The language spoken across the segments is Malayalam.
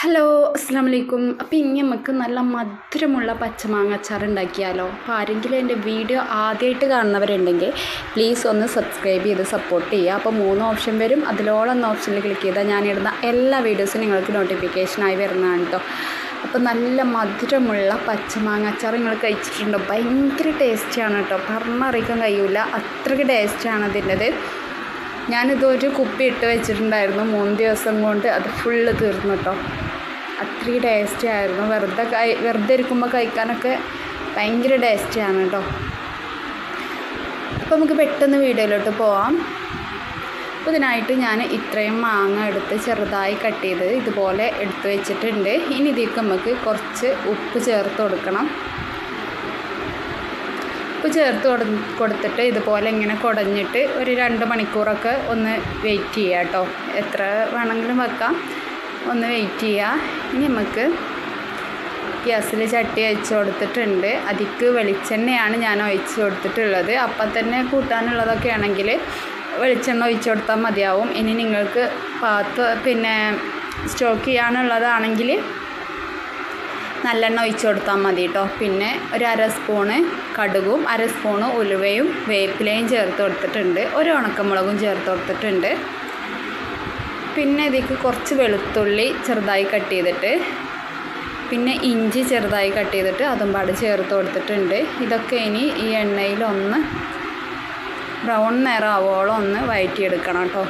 ഹലോ അസ്സാം വലൈക്കും അപ്പോൾ ഇനി നമുക്ക് നല്ല മധുരമുള്ള പച്ചമാങ്ങ അച്ചാർ ഉണ്ടാക്കിയാലോ? അപ്പോൾ ആരെങ്കിലും എന്റെ വീഡിയോ ആദ്യമായിട്ട് കാണുന്നവരുണ്ടെങ്കിൽ പ്ലീസ് ഒന്ന് സബ്സ്ക്രൈബ് ചെയ്ത് സപ്പോർട്ട് ചെയ്യുക. അപ്പോൾ മൂന്ന് ഓപ്ഷൻ വരും. അതിലോളം ഓപ്ഷനിൽ ക്ലിക്ക് ചെയ്താൽ ഞാനിടുന്ന എല്ലാ വീഡിയോസും നിങ്ങൾക്ക് നോട്ടിഫിക്കേഷനായി വരുന്നതാണ് കേട്ടോ അപ്പോൾ നല്ല മധുരമുള്ള പച്ചമാങ്ങ അച്ചാർ നിങ്ങൾ കഴിച്ചിട്ടുണ്ടോ? ഭയങ്കര ടേസ്റ്റിയാണ് കേട്ടോ പറഞ്ഞറിയിക്കാൻ കഴിയില്ല അത്രയ്ക്ക് ടേസ്റ്റാണ് അതിന്റെത്. ഞാനിതൊരു കുപ്പി ഇട്ട് വെച്ചിട്ടുണ്ടായിരുന്നു. മൂന്ന് ദിവസം കൊണ്ട് അത് ഫുള്ള് തീർന്നു കേട്ടോ അത്രയും ടേസ്റ്റി ആയിരുന്നു. വെറുതെ കൈ വെറുതെ ഇരിക്കുമ്പോൾ കഴിക്കാനൊക്കെ ഭയങ്കര ടേസ്റ്റിയാണ് കേട്ടോ അപ്പോൾ നമുക്ക് പെട്ടെന്ന് വീഡിയോയിലോട്ട് പോവാം. അപ്പോൾ ഇതിനായിട്ട് ഞാൻ ഇത്രയും മാങ്ങ എടുത്ത് ചെറുതായി കട്ട് ചെയ്ത് ഇതുപോലെ എടുത്ത് വെച്ചിട്ടുണ്ട്. ഇനി ഇതിലേക്ക് നമുക്ക് കുറച്ച് ഉപ്പ് ചേർത്ത് കൊടുക്കണം. ഉപ്പ് ചേർത്ത് കൊടു കൊടുത്തിട്ട് ഇതുപോലെ ഇങ്ങനെ കുടഞ്ഞിട്ട് ഒരു രണ്ട് മണിക്കൂറൊക്കെ ഒന്ന് വെയിറ്റ് ചെയ്യുക കേട്ടോ എത്ര വേണമെങ്കിലും വെക്കാം. ഒന്ന് വെയിറ്റ് ചെയ്യുക ഇനി നമുക്ക് ഗ്യാസിൽ ചട്ടി അയച്ചു കൊടുത്തിട്ടുണ്ട്. അതിക്ക് വെളിച്ചെണ്ണയാണ് ഞാൻ ഒഴിച്ച് കൊടുത്തിട്ടുള്ളത്. അപ്പം തന്നെ കൂട്ടാനുള്ളതൊക്കെ ആണെങ്കിൽ വെളിച്ചെണ്ണ ഒഴിച്ചു കൊടുത്താൽ മതിയാവും. ഇനി നിങ്ങൾക്ക് പാത്ത് പിന്നെ സ്റ്റോക്ക് ചെയ്യാനുള്ളതാണെങ്കിൽ നല്ലെണ്ണ ഒഴിച്ചു കൊടുത്താൽ മതി കേട്ടോ പിന്നെ ഒരു അര സ്പൂണ് കടുകും അര സ്പൂണ് ഉലുവയും വേപ്പിലയും ചേർത്ത് കൊടുത്തിട്ടുണ്ട്. ഒരു ഉണക്കമുളകും ചേർത്ത് കൊടുത്തിട്ടുണ്ട്. പിന്നെ ഇതിലേക്ക് കുറച്ച് വെളുത്തുള്ളി ചെറുതായി കട്ട് ചെയ്തിട്ട് പിന്നെ ഇഞ്ചി ചെറുതായി കട്ട് ചെയ്തിട്ട് അതും പാട് ചേർത്ത് കൊടുത്തിട്ടുണ്ട്. ഇതൊക്കെ ഇനി ഈ എണ്ണയിലൊന്ന് ബ്രൗൺ നിറം ആവോളം ഒന്ന് വഴറ്റിയെടുക്കണം കേട്ടോ.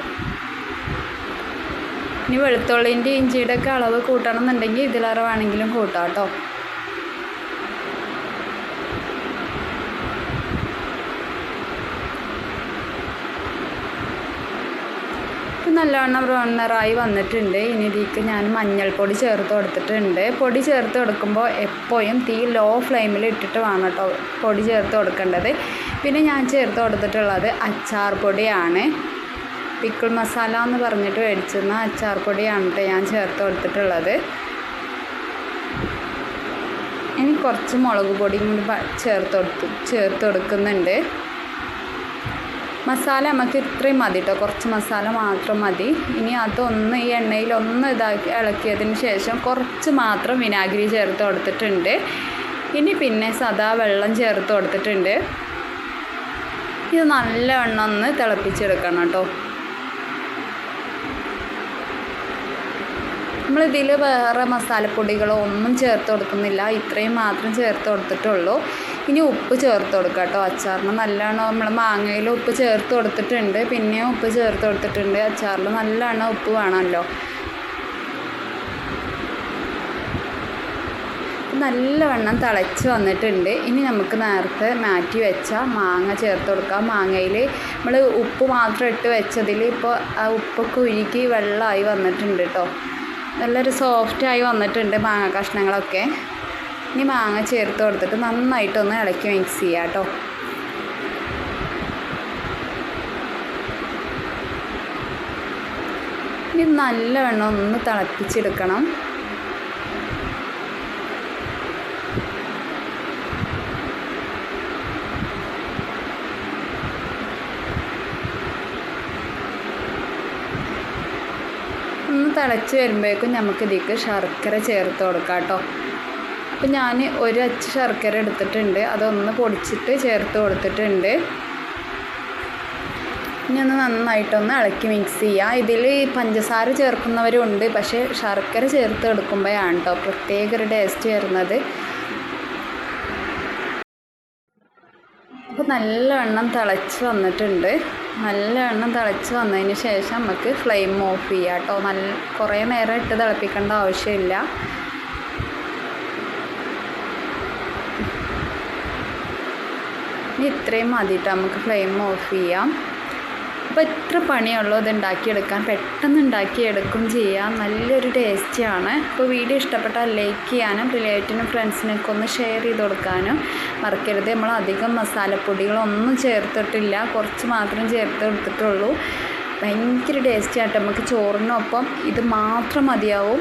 ഇനി വെളുത്തുള്ളിന്റെ ഇഞ്ചിയുടെ ഒക്കെ അളവ് കൂട്ടണം എന്നുണ്ടെങ്കിൽ ഇതിലേറെ വേണമെങ്കിലും കൂട്ടാം കേട്ടോ. ഇപ്പം നല്ലവണ്ണം റണ്ണറായി വന്നിട്ടുണ്ട്. ഇനി ഇതിലേക്ക് ഞാൻ മഞ്ഞൾപ്പൊടി ചേർത്ത് കൊടുത്തിട്ടുണ്ട്. പൊടി ചേർത്ത് കൊടുക്കുമ്പോൾ എപ്പോഴും തീ ലോ ഫ്ലെയിമിൽ ഇട്ടിട്ട് വേണം കേട്ടോ പൊടി ചേർത്ത് കൊടുക്കേണ്ടത്. പിന്നെ ഞാൻ ചേർത്ത് കൊടുത്തിട്ടുള്ളത് അച്ചാർ പൊടിയാണ്. പിക്കിൾ മസാല എന്ന് പറഞ്ഞിട്ട് മേടിച്ചിരുന്ന അച്ചാർ പൊടിയാണ് കേട്ടോ ഞാൻ ചേർത്ത് കൊടുത്തിട്ടുള്ളത്. ഇനി കുറച്ച് മുളക് പൊടിയും കൂടി ചേർത്ത് കൊടുത്തു ചേർത്ത് കൊടുക്കുന്നുണ്ട്. മസാല നമുക്ക് ഇത്രയും മതി കേട്ടോ കുറച്ച് മസാല മാത്രം മതി. ഇനി അതൊന്ന് ഈ എണ്ണയിൽ ഒന്ന് ഇതാക്കി ഇളക്കിയതിന് ശേഷം കുറച്ച് മാത്രം വിനാഗിരി ചേർത്ത് കൊടുത്തിട്ടുണ്ട്. ഇനി പിന്നെ സദാ വെള്ളം ചേർത്ത് കൊടുത്തിട്ടുണ്ട്. ഇത് നല്ല നല്ലവണ്ണം ഒന്ന് തിളപ്പിച്ചെടുക്കണം കേട്ടോ നമ്മളിതിൽ വേറെ മസാലപ്പൊടികളോ ഒന്നും ചേർത്ത് കൊടുക്കുന്നില്ല. ഇത്രയും മാത്രം ചേർത്ത് കൊടുത്തിട്ടുള്ളൂ. ഇനി ഉപ്പ് ചേർത്ത് കൊടുക്കുക കേട്ടോ. അച്ചാറിന് നല്ലോണം നമ്മൾ മാങ്ങയിൽ ഉപ്പ് ചേർത്ത് കൊടുത്തിട്ടുണ്ട്. പിന്നെയും ഉപ്പ് ചേർത്ത് കൊടുത്തിട്ടുണ്ട്. അച്ചാറിൽ നല്ലോണം ഉപ്പ് വേണമല്ലോ. നല്ലവണ്ണം തിളച്ച് വന്നിട്ടുണ്ട്. ഇനി നമുക്ക് നേരത്തെ മാറ്റി വെച്ച മാങ്ങ ചേർത്ത് കൊടുക്കാം. മാങ്ങയിൽ നമ്മൾ ഉപ്പ് മാത്രം ഇട്ട് വെച്ചതിൽ ഇപ്പോൾ ആ ഉപ്പൊക്കെ ഉരുക്കി വെള്ളമായി വന്നിട്ടുണ്ട് കേട്ടോ. നല്ലൊരു സോഫ്റ്റായി വന്നിട്ടുണ്ട് മാങ്ങ കഷ്ണങ്ങളൊക്കെ. ഇനി മാങ്ങ ചേർത്ത് കൊടുത്തിട്ട് നന്നായിട്ടൊന്ന് ഇളക്കി മിക്സ് ചെയ്യാം കേട്ടോ ഇനി നല്ലവണ്ണം ഒന്ന് തിളപ്പിച്ചെടുക്കണം. ഒന്ന് തിളച്ച് വരുമ്പോഴേക്കും നമുക്ക് ശർക്കര ചേർത്ത് കൊടുക്കാം കേട്ടോ അപ്പം ഞാൻ ഒരു അച്ച് ശർക്കര എടുത്തിട്ടുണ്ട്. അതൊന്ന് പൊടിച്ചിട്ട് ചേർത്ത് കൊടുത്തിട്ടുണ്ട്. ഇനി ഒന്ന് നന്നായിട്ടൊന്ന് ഇളക്കി മിക്സ് ചെയ്യുക ഇതിൽ പഞ്ചസാര ചേർക്കുന്നവരുണ്ട്. പക്ഷേ ശർക്കര ചേർത്ത് എടുക്കുമ്പോഴാണ് കേട്ടോ പ്രത്യേക ഒരു ടേസ്റ്റ് വരുന്നത്. അപ്പോൾ നല്ലവണ്ണം തിളച്ച് വന്നിട്ടുണ്ട്. നല്ലവണ്ണം തിളച്ച് വന്നതിന് ശേഷം നമുക്ക് ഫ്ലെയിം ഓഫ് ചെയ്യാം കേട്ടോ നല്ല കുറേ നേരം ഇട്ട് തിളപ്പിക്കേണ്ട ആവശ്യമില്ല. ഇനി ഇത്രയും മതിയിട്ട് നമുക്ക് ഫ്ലെയിം ഓഫ് ചെയ്യാം. അപ്പോൾ എത്ര പണിയുള്ളൂ ഇത് ഉണ്ടാക്കിയെടുക്കാൻ. പെട്ടെന്ന് ഉണ്ടാക്കിയെടുക്കും ചെയ്യാം. നല്ലൊരു ടേസ്റ്റിയാണ് അപ്പോൾ വീഡിയോ ഇഷ്ടപ്പെട്ടാൽ ലൈക്ക് ചെയ്യാനും റിലേറ്റീവിനും ഫ്രണ്ട്സിനൊക്കെ ഒന്ന് ഷെയർ ചെയ്ത് കൊടുക്കാനും. മറക്കരുത് നമ്മൾ അധികം മസാലപ്പൊടികളൊന്നും ചേർത്തിട്ടില്ല. കുറച്ച് മാത്രം ചേർത്ത് കൊടുത്തിട്ടുള്ളൂ. ഭയങ്കര ടേസ്റ്റി ആയിട്ട് നമുക്ക് ചോറിനൊപ്പം ഇത് മാത്രം മതിയാവും.